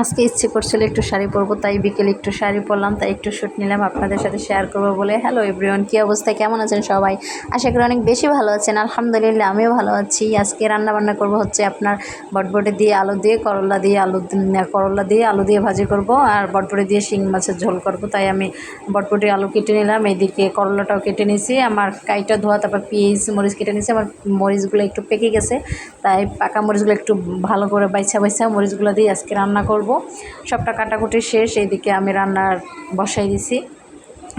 আজকে ইচ্ছে করছিল একটু শাড়ি পরবো, তাই বিকেলে একটু শাড়ি পরলাম, তাই একটু শ্যুট নিলাম, আপনাদের সাথে শেয়ার করব বলে। হ্যালো এভরিওয়ান কী অবস্থা? কেমন আছেন সবাই? আশা করি অনেক বেশি ভালো আছেন, আলহামদুলিল্লাহ আমিও ভালো আছি। আজকে রান্না বান্না করব হচ্ছে আপনার বটবটে দিয়ে আলু দিয়ে, করলা দিয়ে আলু করলা দিয়ে আলু দিয়ে ভাজি করব, আর বটবটে দিয়ে শিং মাছের ঝোল করব, তাই আমি বটবটি আলু কেটে নিলাম, এদিকে করলাটাও কেটে নিয়েছি আমার কাইটা ধোয়া, তারপর পেঁয়াজ, মরিচ কেটে নিয়েছি আমার মরিচগুলো একটু পেকে গেছে, তাই পাকা মরিচগুলো একটু ভালো করে বাইছা বাইছা মরিচগুলো দিয়ে আজকে রান্না করব। সবটা কাটাকুটি শেষ এইদিকে আমি রান্নার বসাই দিছি।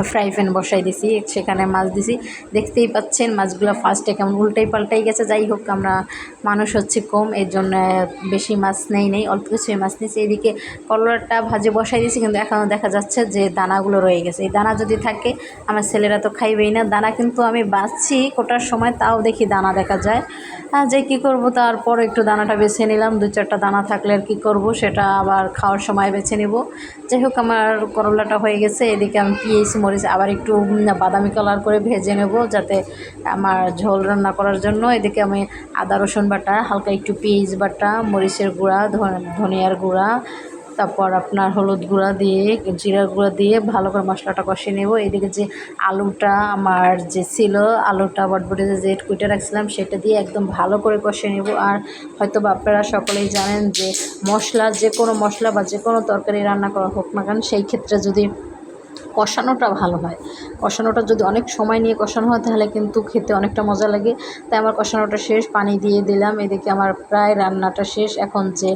ফ্রাই প্যান বসাই দিছি, সেখানে মাছ দিছি। দেখতেই পাচ্ছেন মাছগুলো ফার্স্টে কেমন উল্টাই পাল্টাই গেছে। যাই হোক, আমরা মানুষ হচ্ছে কম, এর জন্য বেশি মাছ নেই নেই, অল্প কিছুই মাছ নিয়েছি। এদিকে কলরাটা ভাজে বসাই দিয়েছি, কিন্তু এখনও দেখা যাচ্ছে যে দানাগুলো রয়ে গেছে। এই দানা যদি থাকে, আমার ছেলেরা তো খাইবেই না। দানা কিন্তু আমি বাঁচছি কোটার সময়, তাও দেখি দানা দেখা যায়। আর যে কী করব, তারপর একটু দানাটা বেছে নিলাম। দু চারটা দানা থাকলে আর কী করব, সেটা আবার খাওয়ার সময় বেছে নেব। যাই হোক, আমার করলাটা হয়ে গেছে। এদিকে আমি পিঁয়াজ মরিচ আবার একটু বাদামি কালার করে ভেজে নেব যাতে আমার ঝোল রান্না করার জন্য। এদিকে আমি আদা, রসুন বাটা, হালকা একটু পেঁয়াজ বাটা, মরিচের গুঁড়া ধনিয়ার গুঁড়া, তারপর আপনার হলুদ গুঁড়া দিয়ে জিরা গুঁড়া দিয়ে ভালো করে মশলাটা কষিয়ে নেব। এদিকে যে আলুটা আমার যে ছিল, আলুটা বটবটিতে যে কুইটে রাখছিলাম, সেটা দিয়ে একদম ভালো করে কষিয়ে নেব। আর হয়তো আপনারা সকলেই জানেন যে মশলা, যে কোনো মশলা বা যে কোনো তরকারি রান্না করা হোক না কেন, সেই ক্ষেত্রে যদি কষানোটা ভালো হয়। কষানোটা যদি অনেক সময় নিয়ে কষানো হয়, তাহলে কিন্তু খেতে অনেকটা মজা লাগে। তাই আমার কষানোটা শেষ, পানি দিয়ে দিলাম। এদিকে আমার প্রায় রান্নাটা শেষ। এখন যে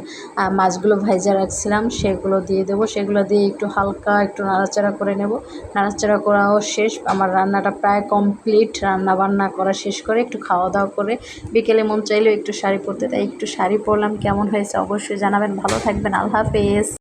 মাছগুলো ভাইজা রাখছিলাম, সেগুলো দিয়ে দেবো। সেগুলো দিয়ে একটু হালকা একটু নাড়াচাড়া করে নেব। নাড়াচাড়া করাও শেষ। আমার রান্নাটা প্রায় কমপ্লিট। রান্না বান্না করা শেষ করে একটু খাওয়া দাওয়া করে বিকেলে মন চাইলেও একটু শাড়ি পরতে। তাই একটু শাড়ি পরলাম। কেমন হয়েছে অবশ্যই জানাবেন। ভালো থাকবেন। আল্লাহ হাফেজ।